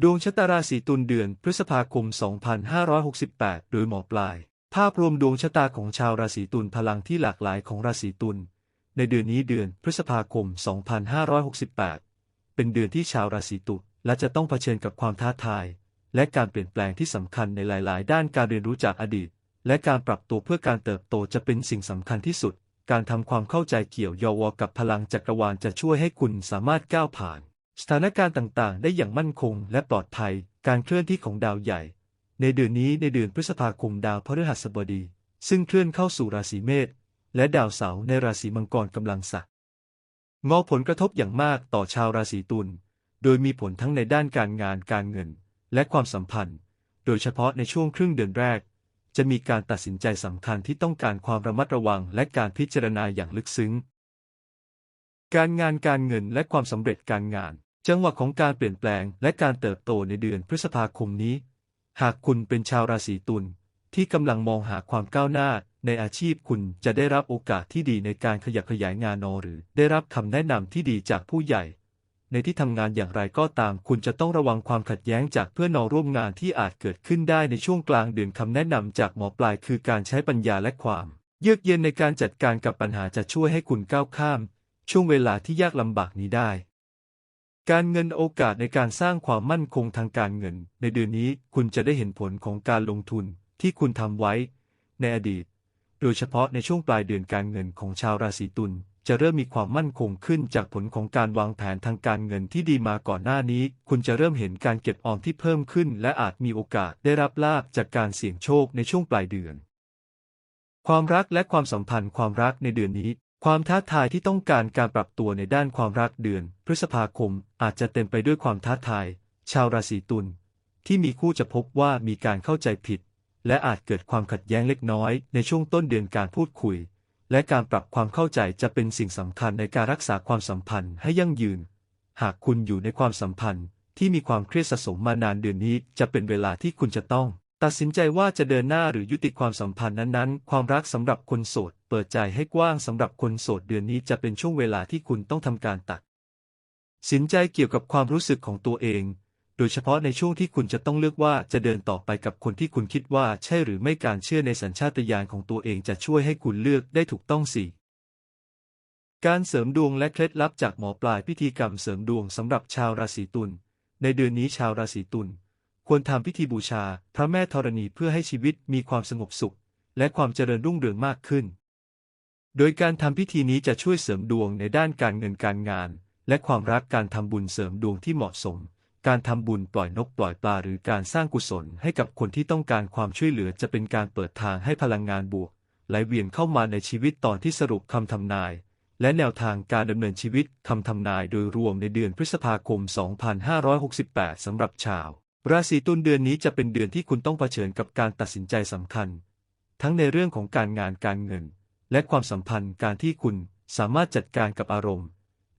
ดวงชะตาราศีตุลเดือนพฤษภาคม 2568 โดยหมอปลาย ภาพรวมดวงชะตาของชาวราศีตุลพลังที่หลากหลายของราศีตุลในเดือนนี้เดือนพฤษภาคม 2568 เป็นเดือนที่ชาวราศีตุลและจะต้องเผชิญกับความท้าทาย และการเปลี่ยนแปลงที่สำคัญในหลาย ๆ ด้านการเรียนรู้จากอดีต และการปรับตัวเพื่อการเติบโตจะเป็นสิ่งสำคัญที่สุด การทำความเข้าใจเกี่ยวยอวกับพลังจักรวาลจะช่วยให้คุณสามารถก้าวผ่าน สถานการณ์ต่างๆ ได้อย่างมั่นคงและปลอดภัย การเคลื่อนที่ของดาวใหญ่ ในเดือนนี้ในเดือนพฤษภาคมดาวพฤหัสบดี ซึ่งเคลื่อนเข้าสู่ราศีเมษและดาวเสาร์ในราศีมังกรกำลังสักงอผลกระทบอย่างมากต่อชาวราศีตุล โดยมีผลทั้งในด้านการงานการเงิน และความสัมพันธ์ โดยเฉพาะในช่วงครึ่งเดือนแรก จะมีการตัดสินใจสำคัญที่ต้องการความระมัดระวังและการพิจารณาอย่างลึกซึ้ง การงานการเงินและความสำเร็จการงาน จังหวะของการเปลี่ยนแปลงและการเติบโตในเดือนพฤษภาคมนี้ หากคุณเป็นชาวราศีตุลที่กำลังมองหาความก้าวหน้าในอาชีพคุณจะได้รับโอกาสที่ดีในการขยับขยายงานนอหรือ ได้รับคำแนะนำที่ดีจากผู้ใหญ่ ในที่ทำงานอย่างไรก็ตาม คุณจะต้องระวังความขัดแย้งจากเพื่อนนอร่วมงานที่อาจเกิดขึ้นได้ในช่วงกลางเดือนคำแนะนำจากหมอปลายคือการใช้ปัญญาและความ เยือกเย็นในการจัดการกับปัญหาจะช่วยให้คุณก้าวข้าม ช่วงเวลาที่ยากลำบากนี้ได้ การเงินโอกาสในการสร้างความมั่นคงทางการเงิน ในเดือนนี้คุณจะได้เห็นผลของการลงทุนที่คุณทำไว้ ในอดีต โดยเฉพาะในช่วงปลายเดือนการเงินของชาวราศีตุลจะเริ่มมีความมั่นคงขึ้นจากผลของการวางแผนทางการเงินที่ดีมาก่อนหน้านี้ คุณจะเริ่มเห็นการเก็บออมที่เพิ่มขึ้น และอาจมีโอกาสได้รับลาภจากการเสี่ยงโชคในช่วงปลายเดือน ความรักและความสัมพันธ์ความรักในเดือนนี้ ความท้าทายที่ต้องการการปรับตัวในด้านความรักเดือน พฤษภาคมอาจจะเต็มไปด้วยความท้าทาย ชาวราศีตุลที่มีคู่จะพบว่ามีการเข้าใจผิด และอาจเกิดความขัดแย้งเล็กน้อยในช่วงต้นเดือนการพูดคุย และการปรับความเข้าใจจะเป็นสิ่งสำคัญในการรักษาความสัมพันธ์ให้ยั่งยืน หากคุณอยู่ในความสัมพันธ์ที่มีความเครียดสะสมมานานเดือนนี้จะเป็นเวลาที่คุณจะต้อง ตัดสินใจว่าจะเดินหน้าหรือยุติความสัมพันธ์นั้นๆ ความรักสำหรับคนโสด เปิดใจให้กว้างสำหรับคนโสดเดือนนี้จะเป็นช่วงเวลาที่คุณต้องทำการตัด สินใจเกี่ยวกับความรู้สึกของตัวเอง โดยเฉพาะในช่วงที่คุณจะต้องเลือกว่าจะเดินต่อไปกับคนที่คุณคิดว่าใช่หรือไม่การเชื่อในสัญชาตญาณของตัวเองจะช่วยให้คุณเลือกได้ถูกต้องสิการเสริมดวงและเคล็ดลับจากหมอปลายพิธีกรรมเสริมดวงสำหรับชาวราศีตุลในเดือนนี้ชาวราศีตุล ควรทำพิธีบูชาพระแม่ธรณีเพื่อให้ชีวิตมีความสงบสุข และความเจริญรุ่งเรืองมากขึ้น โดยการทำพิธีนี้จะช่วยเสริมดวงในด้านการเงินการงาน และความรักการทำบุญเสริมดวงที่เหมาะสม การทำบุญปล่อยนกปล่อยปลาหรือการสร้างกุศลให้กับคนที่ต้องการความช่วยเหลือจะเป็นการเปิดทางให้พลังงานบวกไหลเวียนเข้ามาในชีวิตตอนที่สรุปคำทำนาย และแนวทางการดำเนินชีวิตคำทำนายโดยรวมในเดือนพฤษภาคม 2568สำหรับชาว ราศีตุลเดือนนี้จะเป็นเดือนที่คุณต้องเผชิญกับการตัดสินใจสำคัญ ทั้งในเรื่องของการงานการเงิน และความสัมพันธ์การที่คุณสามารถจัดการกับอารมณ์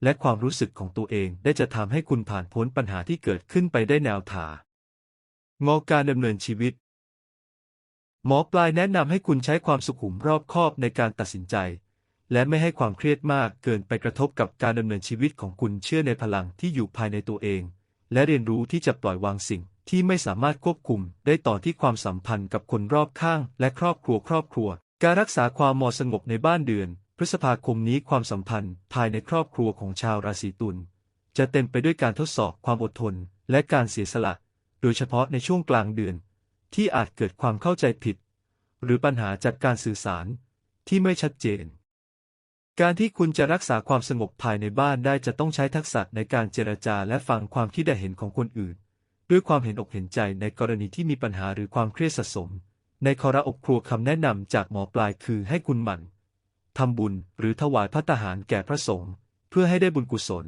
และความรู้สึกของตัวเองได้จะทำให้คุณผ่านพ้นปัญหาที่เกิดขึ้นไปได้แนวทางงอการดำเนินชีวิต หมอปลายแนะนำให้คุณใช้ความสุขุมรอบคอบในการตัดสินใจ และไม่ให้ความเครียดมากเกินไปกระทบกับการดำเนินชีวิตของคุณเชื่อในพลังที่อยู่ภายในตัวเอง และเรียนรู้ที่จะปล่อยวางสิ่ง ที่ไม่สามารถควบคุมได้ต่อที่ความสัมพันธ์กับคนรอบข้าง และครอบครัวครอบครัว การรักษาความมอสงบในบ้านเดือน พฤษภาคมนี้ความสัมพันธ์ภายในครอบครัวของชาวราศีตุลจะเต็มไปด้วยการทดสอบความอดทน และการเสียสละ โดยเฉพาะในช่วงกลางเดือน ที่อาจเกิดความเข้าใจผิด หรือปัญหาจากการสื่อสารที่ไม่ชัดเจน การที่คุณจะรักษาความสงบภายในบ้านได้จะต้องใช้ทักษะในการเจรจาและฟังความคิดเห็นของคนอื่น ด้วยความเห็นอกเห็นใจในกรณีที่มีปัญหาหรือความเครียดสะสม ในคอระอบครัวคำแนะนำจากหมอปลายคือให้คุณหมั่นทำบุญหรือถวายพระทหารแก่พระสงฆ์เพื่อให้ได้บุญกุศล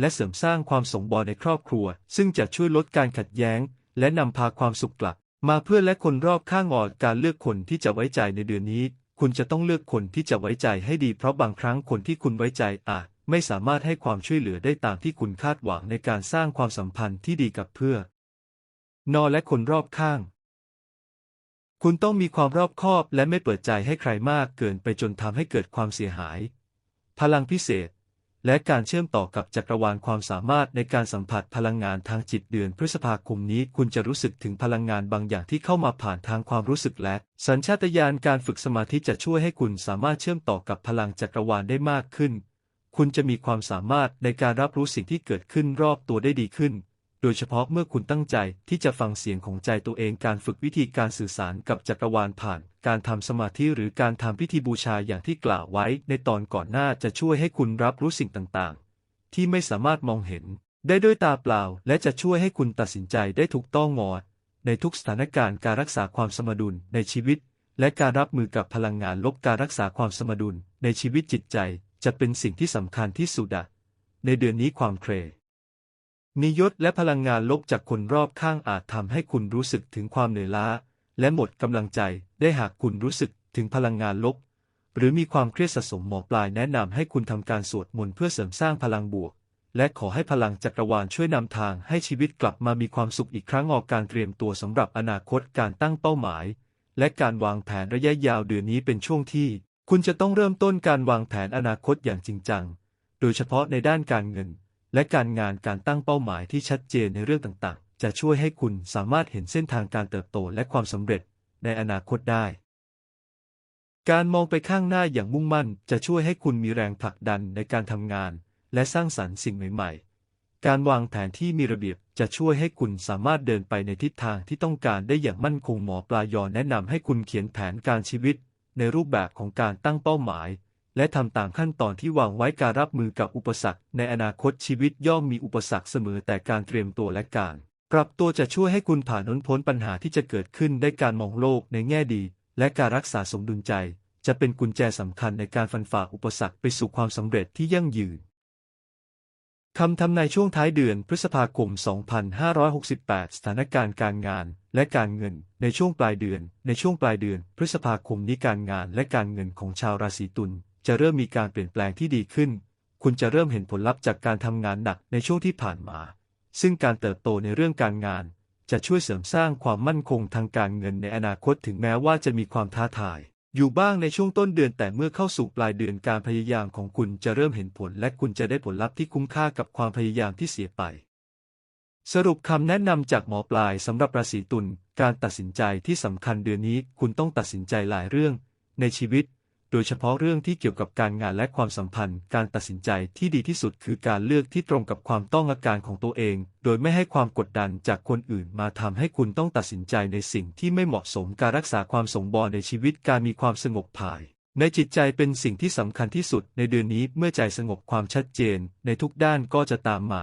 และเสริมสร้างความสงบรในครอบครัว ซึ่งจะช่วยลดการขัดแย้ง และนำพาความสุขกลับ มาเพื่อและคนรอบข้างออดการเลือกคนที่จะไว้ใจในเดือนนี้ คุณจะต้องเลือกคนที่จะไว้ใจให้ดีเพราะบางครั้งคนที่คุณไว้ใจอาจไม่สามารถให้ความช่วยเหลือได้ตามที่คุณคาดหวังในการสร้างความสัมพันธ์ที่ดีกับเพื่อน นอและคนรอบข้าง คุณต้องมีความรอบคอบและไม่เปิดใจให้ใครมากเกินไปจนทำให้เกิดความเสียหาย พลังพิเศษ และการเชื่อมต่อกับจักรวาลความสามารถในการสัมผัสพลังงานทางจิตเดือนพฤษภาคมนี้ คุณจะรู้สึกถึงพลังงานบางอย่างที่เข้ามาผ่านทางความรู้สึกและ สัญชาตญาณการฝึกสมาธิจะช่วยให้คุณสามารถเชื่อมต่อกับพลังจักรวาลได้มากขึ้น คุณจะมีความสามารถในการรับรู้สิ่งที่เกิดขึ้นรอบตัวได้ดีขึ้น ดยเฉพาะเมื่อคุณตั้งใจที่จะฟังเสียงของใจตัวเองการฝึกวิธีการสื่อสารกับจักรวาลผ่าน การทำสมาธิหรือการทำพิธีบูชาอย่างที่กล่าวไว้ในตอนก่อนหน้าจะช่วยให้คุณรับรู้สิ่งต่างๆ ที่ไม่สามารถมองเห็น ได้ด้วยตาเปล่า และจะช่วยให้คุณตัดสินใจได้ถูกต้องงอดในทุกสถานการณ์การรักษาความสมดุลในชีวิต และการรับมือกับพลังงานลบการรักษาความสมดุลในชีวิตจิตใจ จะเป็นสิ่งที่สำคัญที่สุดในเดือนนี้ความเคร มียศและพลังงานลบจากคนรอบข้างอาจทำให้คุณรู้สึกถึงความเหนื่อยล้า และหมดกำลังใจได้หากคุณรู้สึกถึงพลังงานลบ หรือมีความเครียดสะสมหมอปลายแนะนำให้คุณทำการสวดมนต์เพื่อเสริมสร้างพลังบวก และขอให้พลังจักรวาลช่วยนำทางให้ชีวิตกลับมามีความสุขอีกครั้งออกการเตรียมตัวสำหรับอนาคตการตั้งเป้าหมาย และการวางแผนระยะยาวเดือนนี้เป็นช่วงที่ คุณจะต้องเริ่มต้นการวางแผนอนาคตอย่างจริงจัง โดยเฉพาะในด้านการเงิน และการงานการตั้งเป้าหมายที่ชัดเจนในเรื่องต่างๆ จะช่วยให้คุณสามารถเห็นเส้นทางการเติบโตและความสำเร็จในอนาคตได้ การมองไปข้างหน้าอย่างมุ่งมั่น จะช่วยให้คุณมีแรงผลักดันในการทำงาน และสร้างสรรค์สิ่งใหม่ๆ การวางแผนที่มีระเบียบจะช่วยให้คุณสามารถเดินไปในทิศทางที่ต้องการได้อย่างมั่นคงหมอปลายอแนะนำให้คุณเขียนแผนการชีวิต ในรูปแบบของการตั้งเป้าหมาย และทำต่ามขั้นตอนที่วางไว้การรับมือกับอุปสรรค ในอนาคตชีวิตย่อมมีอุปสรรคเสมอแต่การเตรียมตัวและการ ปรับตัวจะช่วยให้คุณผ่านพ้นพ้นปัญหาที่จะเกิดขึ้นได้การมองโลกในแง่ดี และการรักษาสมดุลใจ จะเป็นกุญแจสำคัญในการฟันฝ่าอุปสรรคไปสู่ความสำเร็จที่ยั่งยืนคำทำนายช่วงท้ายเดือนพฤษภาคม 2568 สถานการณ์การงานและการเงิน ในช่วงปลายเดือน ในช่วงปลายเดือน พฤษภาคมนี้การงานและการเงินของชาวราศีตุล จะเริ่มมีการเปลี่ยนแปลงที่ดีขึ้น คุณจะเริ่มเห็นผลลัพธ์จากการทำงานหนักในช่วงที่ผ่านมา ซึ่งการเติบโตในเรื่องการงาน จะช่วยเสริมสร้างความมั่นคงทางการเงินในอนาคตถึงแม้ว่าจะมีความท้าทาย อยู่บ้างในช่วงต้นเดือนแต่เมื่อเข้าสู่ปลายเดือนการพยายามของคุณจะเริ่มเห็นผล และคุณจะได้ผลลัพธ์ที่คุ้มค่ากับความพยายามที่เสียไป สรุปคำแนะนำจากหมอปลายสำหรับราศีตุลการตัดสินใจที่สำคัญเดือนนี้คุณต้องตัดสินใจหลายเรื่อง ในชีวิต โดยเฉพาะเรื่องที่เกี่ยวกับการงานและความสัมพันธ์ การตัดสินใจที่ดีที่สุดคือการเลือกที่ตรงกับความต้องการของตัวเอง โดยไม่ให้ความกดดันจากคนอื่นมาทำให้คุณต้องตัดสินใจในสิ่งที่ไม่เหมาะสม การรักษาความสมบูรณ์ในชีวิต การมีความสงบภายในจิตใจเป็นสิ่งที่สำคัญที่สุดในเดือนนี้เมื่อใจสงบความชัดเจน ในทุกด้านก็จะตามมา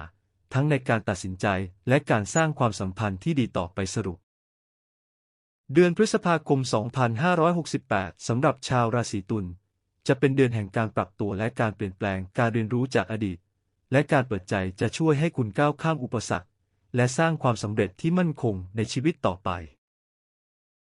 ทั้งในการตัดสินใจและการสร้างความสัมพันธ์ที่ดีต่อไปสรุป เดือนพฤษภาคม 2568 สำหรับชาวราศีตุล จะเป็นเดือนแห่งการปรับตัวและการเปลี่ยนแปลง การเรียนรู้จากอดีต และการเปิดใจจะช่วยให้คุณก้าวข้ามอุปสรรค และสร้างความสำเร็จที่มั่นคงในชีวิตต่อไป